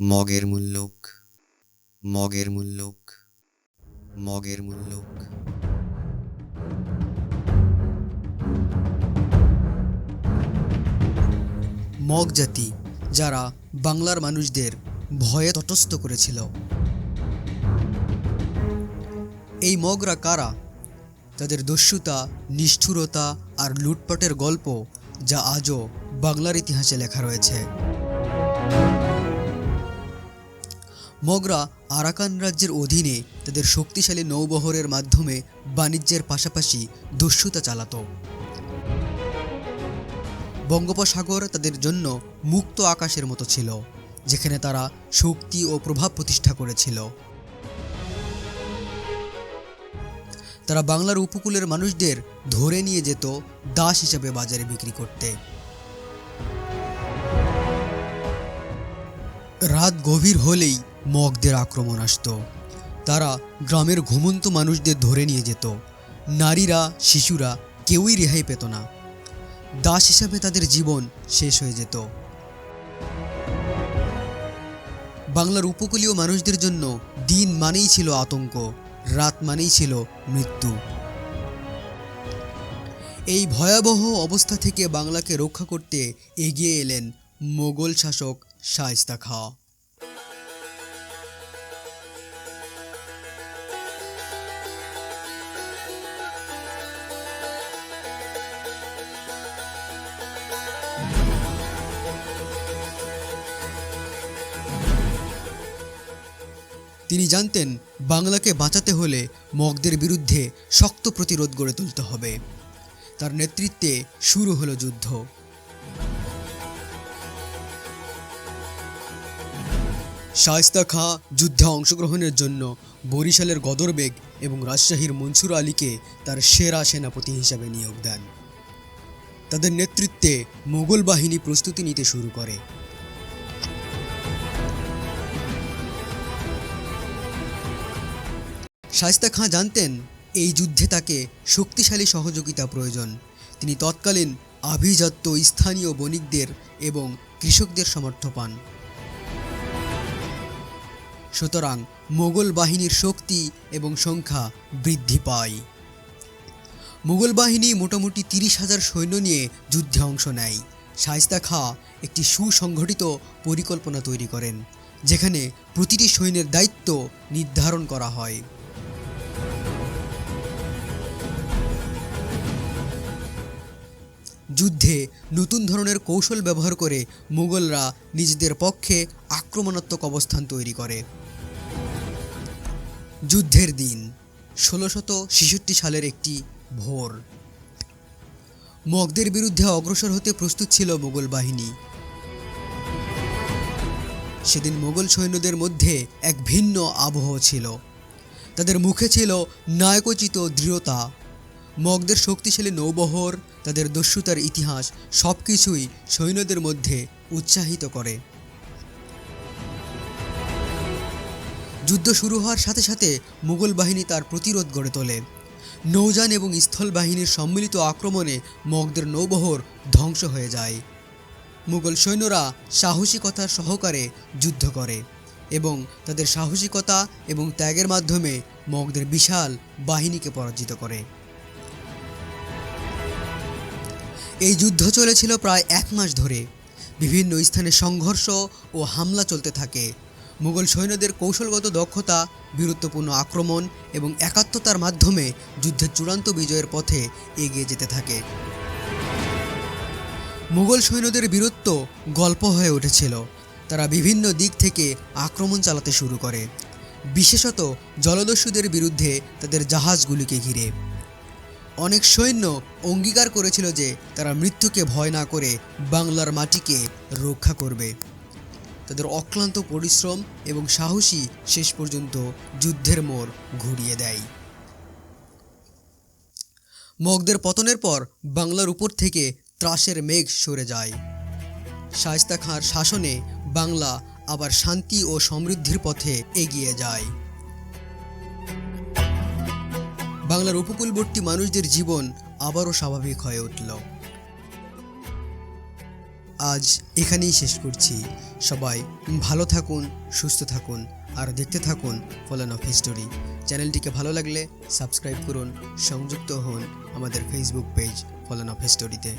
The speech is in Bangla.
মগের মুল্লুক মগের মুল্লুক মগের মুল্লুক। মগ জাতি, যারা বাংলার মানুষদের ভয়ে তটস্থ করেছিল। এই মগরা কারা? তাদের দস্যুতা, নিষ্ঠুরতা আর লুটপাটের গল্প যা আজও বাংলার ইতিহাসে লেখা রয়েছে। মগরা আরাকান রাজ্যের অধীনে তাদের শক্তিশালী নৌবহরের মাধ্যমে বাণিজ্যের পাশাপাশি দস্যুতা চালাতো। বঙ্গোপসাগর তাদের জন্য মুক্ত আকাশের মতো ছিল, যেখানে তারা শক্তি ও প্রভাব প্রতিষ্ঠা করেছিল। তারা বাংলার উপকূলের মানুষদের ধরে নিয়ে যেত দাস হিসেবে বাজারে বিক্রি করতে। রাত গভীর হলেই মগদের আক্রমণ আসতো। তারা গ্রামের ঘুমন্ত মানুষদের ধরে নিয়ে যেত। নারীরা, শিশুরা কেউই রেহাই পেত না। দাস হিসাবে তাদের জীবন শেষ হয়ে যেত। বাংলার উপকূলীয় মানুষদের জন্য দিন মানেই ছিল আতঙ্ক, রাত মানেই ছিল মৃত্যু। এই ভয়াবহ অবস্থা থেকে বাংলাকে রক্ষা করতে এগিয়ে এলেন মোগল শাসক শায়েস্তা খাঁ। তিনি জানতেন বাংলাকে বাঁচাতে হলে মগদের বিরুদ্ধে শক্ত প্রতিরোধ গড়ে তুলতে হবে। তার নেতৃত্বে শুরু হলো যুদ্ধ। শায়েস্তা খাঁ যুদ্ধে অংশগ্রহণের জন্য বরিশালের গদরবেগ এবং রাজশাহীর মনসুর আলীকে তার সেরা সেনাপতি হিসাবে নিয়োগ দেন। তাদের নেতৃত্বে মোগল বাহিনী প্রস্তুতি নিতে শুরু করে। শায়েস্তা খাঁ জানতেন এই যুদ্ধে তাকে শক্তিশালী সহযোগিতা প্রয়োজন। তিনি তৎকালীন আভিজাত্য স্থানীয় বণিকদের এবং কৃষকদের সমর্থ পান। সুতরাং মোগল বাহিনীর শক্তি এবং সংখ্যা বৃদ্ধি পায়। মুঘল বাহিনী মোটামুটি তিরিশ হাজার সৈন্য নিয়ে যুদ্ধে অংশ নেয়। শায়েস্তা খাঁ একটি সুসংগঠিত পরিকল্পনা তৈরি করেন, যেখানে প্রতিটি সৈন্যের দায়িত্ব নির্ধারণ করা হয়। যুদ্ধে নতুন ধরনের কৌশল ব্যবহার করে মুঘলরা নিজেদের পক্ষে আক্রমণাত্মক অবস্থান তৈরি করে। যুদ্ধের দিন, ষোলোশত সালের একটি ভোর। মগদের বিরুদ্ধে অগ্রসর হতে প্রস্তুত ছিল মোগল বাহিনী। সেদিন মোগল সৈন্যদের মধ্যে এক ভিন্ন আবহ ছিল। তাদের মুখে ছিল নায়কোচিত দৃঢ়তা। মগদের শক্তিশালী নৌবহর, তাদের দস্যুতার ইতিহাস সব কিছুই সৈন্যদের মধ্যে উৎসাহিত করে। যুদ্ধ শুরু হওয়ার সাথে সাথে মুঘল বাহিনী তার প্রতিরোধ গড়ে তোলে। নৌযান এবং স্থল বাহিনীর সম্মিলিত আক্রমণে মগদের নৌবহর ধ্বংস হয়ে যায়। মুঘল সৈন্যরা সাহসিকতার সহকারে যুদ্ধ করে এবং তাদের সাহসিকতা এবং ত্যাগের মাধ্যমে মগদের বিশাল বাহিনীকে পরাজিত করে। এই যুদ্ধ চলেছিল প্রায় এক মাস ধরে। বিভিন্ন স্থানে সংঘর্ষ ও হামলা চলতে থাকে। মুঘল সৈন্যদের কৌশলগত দক্ষতা, বীরত্বপূর্ণ আক্রমণ এবং একাত্মতার মাধ্যমে যুদ্ধের চূড়ান্ত বিজয়ের পথে এগিয়ে যেতে থাকে। মুঘল সৈন্যদের বীরত্ব গল্প হয়ে উঠেছিল। তারা বিভিন্ন দিক থেকে আক্রমণ চালাতে শুরু করে। বিশেষত জলদস্যুদের বিরুদ্ধে তাদের জাহাজগুলিকে ঘিরে। অনেক সৈন্য অঙ্গীকার করেছিল যে তারা মৃত্যুকে ভয় না করে বাংলার মাটিকে রক্ষা করবে। তাদের অক্লান্ত পরিশ্রম এবং সাহসী শেষ পর্যন্ত যুদ্ধের মোড় ঘুরিয়ে দেয়। মগদের পতনের পর বাংলার উপর থেকে ত্রাসের মেঘ সরে যায়। শায়েস্তা খাঁর শাসনে বাংলা আবার শান্তি ও সমৃদ্ধির পথে এগিয়ে যায়। বাংলার উপকূলবর্তী মানুষদের জীবন আবারও স্বাভাবিক হয়ে উঠল। আজ এখানেই শেষ করছি। সবাই ভালো থাকুন, সুস্থ থাকুন, আর দেখতে থাকুন ফলান অফ হিস্টোরি চ্যানেলটিকে ভালো লাগলে সাবস্ক্রাইব করুন, সংযুক্ত হন আমাদের ফেসবুক পেজ ফলান অফ হিস্টোরিতে